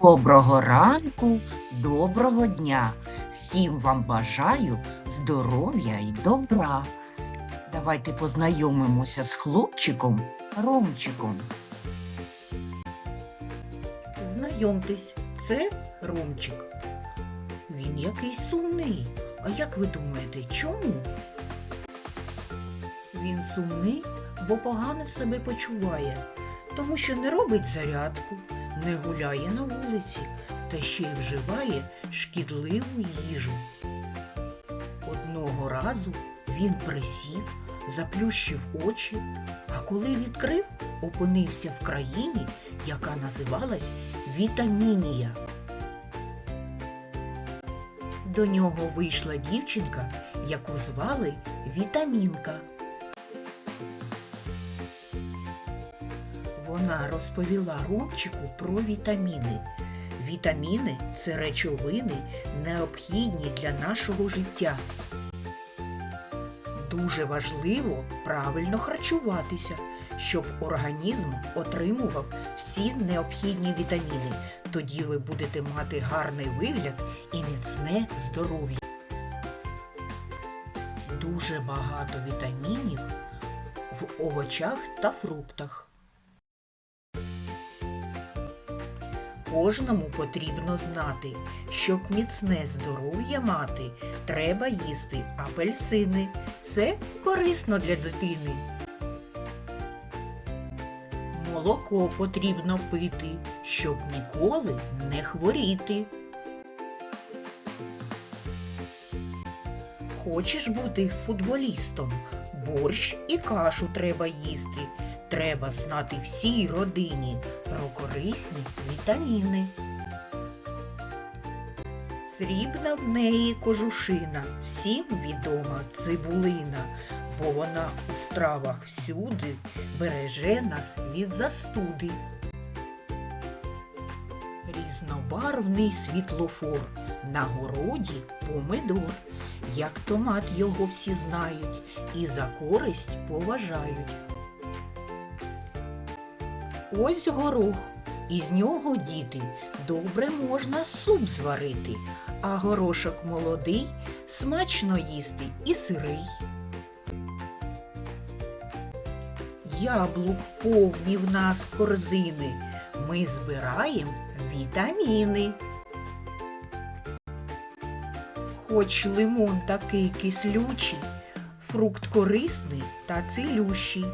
Доброго ранку, доброго дня. Всім вам бажаю здоров'я і добра. Давайте познайомимося з хлопчиком Ромчиком. Знайомтесь, це Ромчик. Він якийсь сумний. А як ви думаєте, чому? Він сумний, бо погано себе почуває, тому що не робить зарядку, не гуляє на вулиці та ще й вживає шкідливу їжу. Одного разу він присів, заплющив очі, а коли відкрив, опинився в країні, яка називалась Вітамінія. До нього вийшла дівчинка, яку звали Вітамінка. Вона розповіла Ромчику про вітаміни. Вітаміни це речовини, необхідні для нашого життя. Дуже важливо правильно харчуватися, щоб організм отримував всі необхідні вітаміни. Тоді ви будете мати гарний вигляд і міцне здоров'я. Дуже багато вітамінів в овочах та фруктах. Кожному потрібно знати, щоб міцне здоров'я мати, треба їсти апельсини. Це корисно для дитини. Молоко потрібно пити, щоб ніколи не хворіти. Хочеш бути футболістом? Борщ і кашу треба їсти. Треба знати всій родині про корисні вітаміни. Срібна в неї кожушина, всім відома цибулина, бо вона у стравах всюди береже нас від застуди. Різнобарвний світлофор, на городі помидор, як томат його всі знають і за користь поважають. Ось горох, із нього діти добре можна суп зварити, а горошок молодий смачно їсти і сирий. Яблук повні в нас корзини, ми збираємо вітаміни. Хоч лимон такий кислючий, фрукт корисний та цілющий,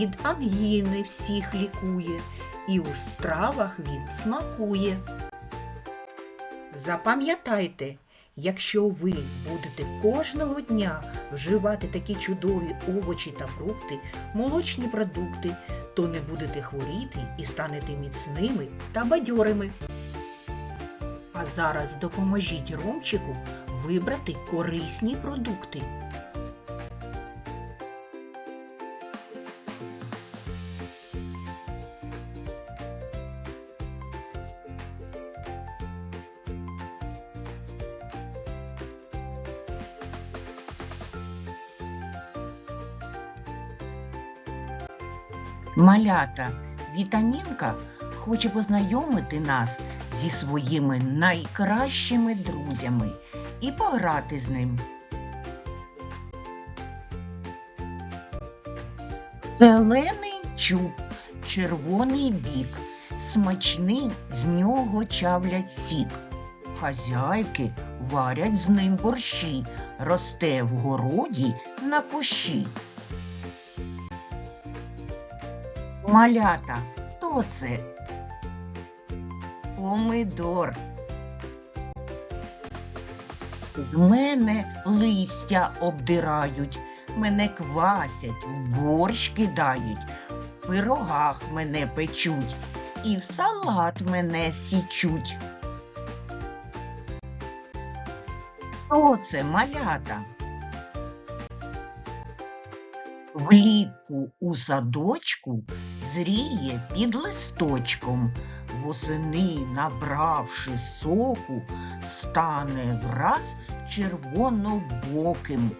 від ангіни всіх лікує, і у стравах він смакує. Запам'ятайте, якщо ви будете кожного дня вживати такі чудові овочі та фрукти, молочні продукти, то не будете хворіти і станете міцними та бадьорими. А зараз допоможіть Ромчику вибрати корисні продукти. Малята, вітамінка хоче познайомити нас зі своїми найкращими друзями і пограти з ним. Зелений чуб, червоний бік, смачний з нього чавлять сік. Хазяйки варять з ним борщі, росте в городі на кущі. Малята, хто це? Помидор. З мене листя обдирають, мене квасять, в борщ кидають, в пирогах мене печуть і в салат мене січуть. Хто це малята? Влітку у садочку зріє під листочком, восени, набравши соку, стане враз червонобоким.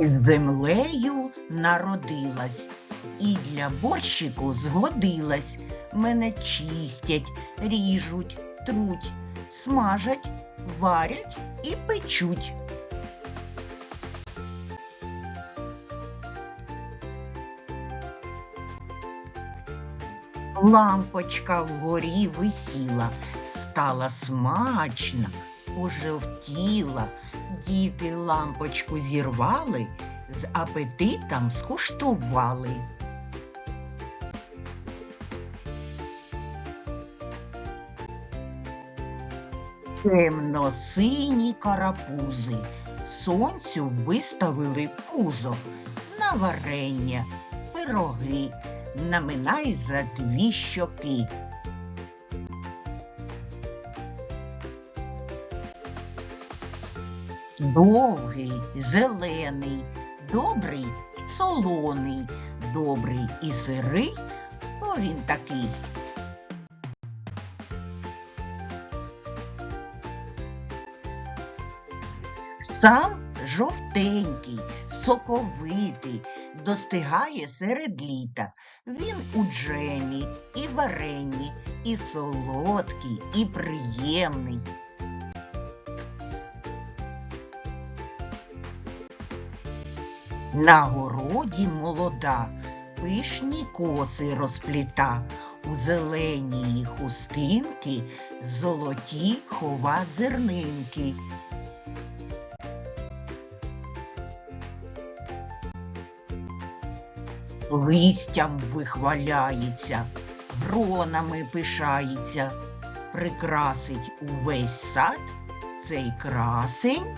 Із землею народилась, і для борщику згодилась. Мене чистять, ріжуть, труть, смажать, варять і печуть. Лампочка вгорі висіла, стала смачна, пожовтіла. Діти лампочку зірвали, з апетитом скуштували. Темно-сині карапузи сонцю виставили пузо на варення, пироги, наминай за дві щоки. Довгий, зелений, добрий, солоний, добрий і сирий, бо він такий. Сам жовтенький, соковитий, достигає серед літа. Він у джемі, і варенні, і солодкий, і приємний. На городі молода, пишні коси розпліта, у зеленій хустинки золоті хова зернинки. Листям вихваляється, гронами пишається, прикрасить увесь сад цей красень.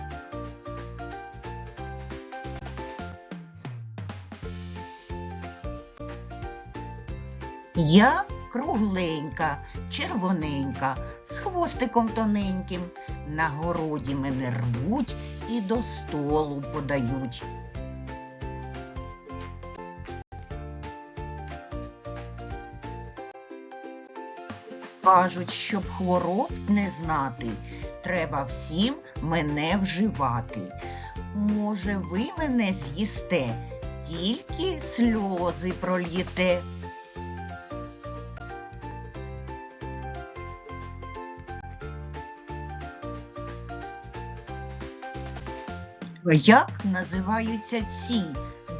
Я кругленька, червоненька, з хвостиком тоненьким. На городі мене рвуть і до столу подають. Кажуть, щоб хвороб не знати, треба всім мене вживати. Може, ви мене з'їсте, тільки сльози прольєте. Як називаються ці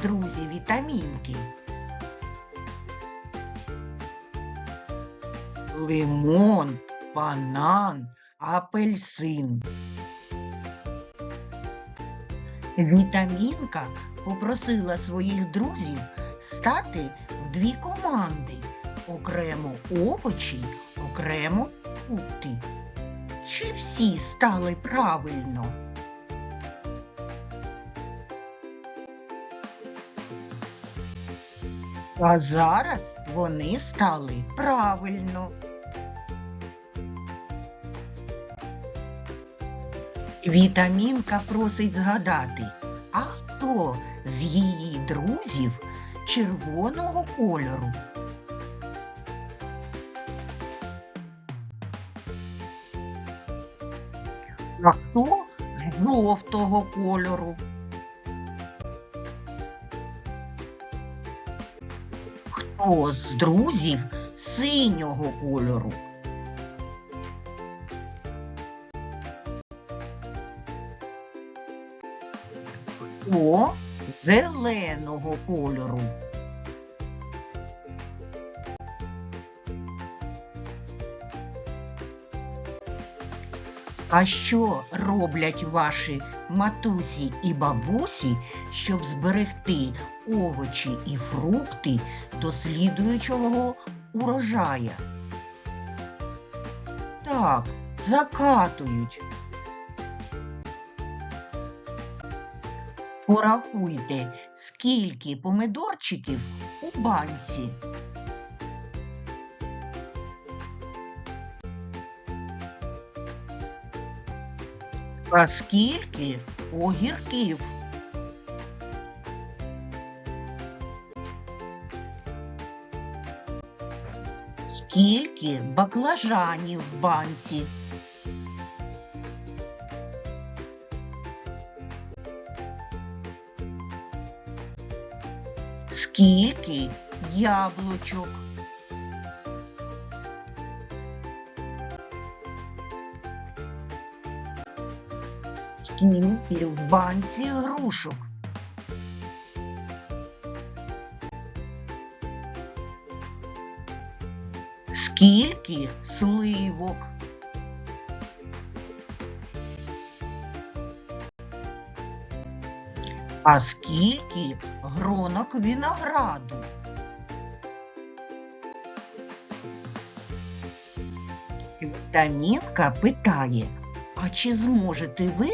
друзі вітамінки? Лимон, банан, апельсин. Вітамінка попросила своїх друзів стати в дві команди. Окремо овочі, окремо фрукти. Чи всі стали правильно? А зараз вони стали правильно. Вітамінка просить згадати, а хто з її друзів червоного кольору? А хто жовтого кольору? Хто з друзів синього кольору? Зеленого кольору? А що роблять ваші матусі і бабусі, щоб зберегти овочі і фрукти до слідуючого урожая? Так, закатують. Порахуйте, скільки помидорчиків у банці. А скільки огірків? Скільки баклажанів в банці? Скільки яблучок? Скільки в банці грушок? Скільки сливок? А скільки гронок винограду? Вітамінка питає, а чи зможете ви,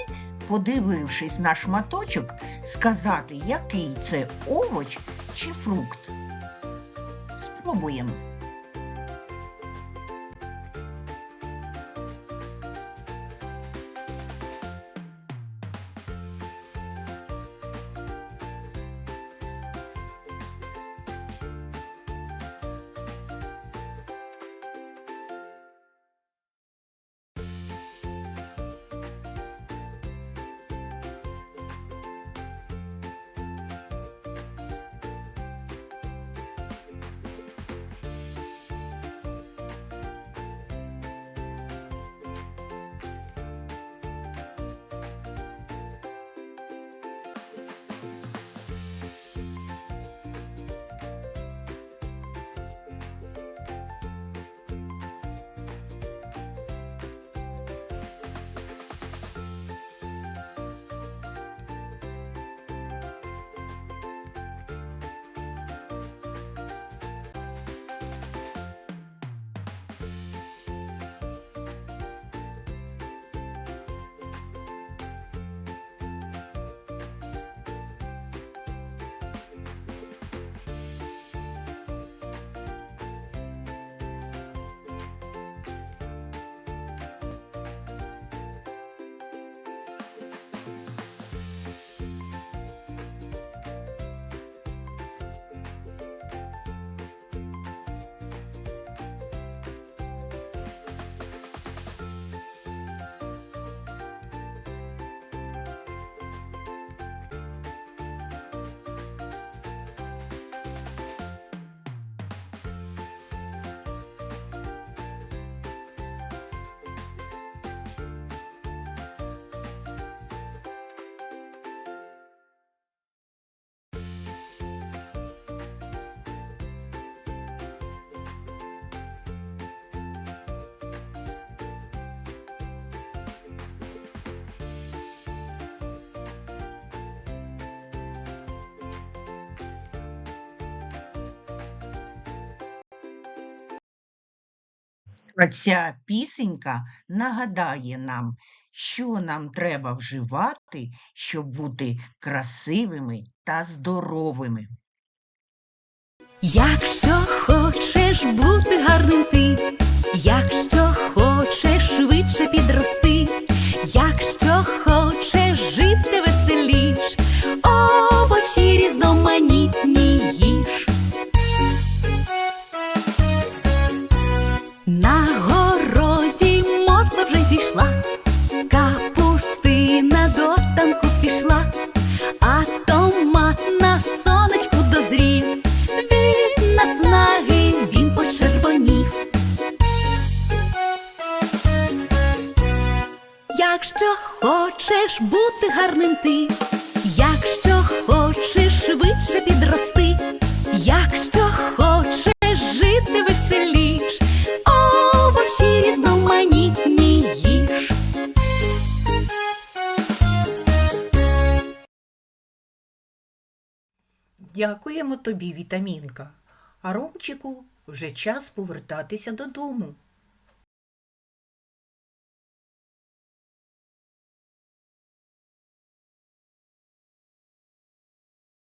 подивившись на шматочок, сказати, який це овоч чи фрукт? Спробуємо. А ця пісенька нагадає нам, що нам треба вживати, щоб бути красивими та здоровими. Якщо хочеш бути гарним ти, якщо хочеш швидше підрости, зійшла, Дякуємо тобі, вітамінка. А Ромчику вже час повертатися додому.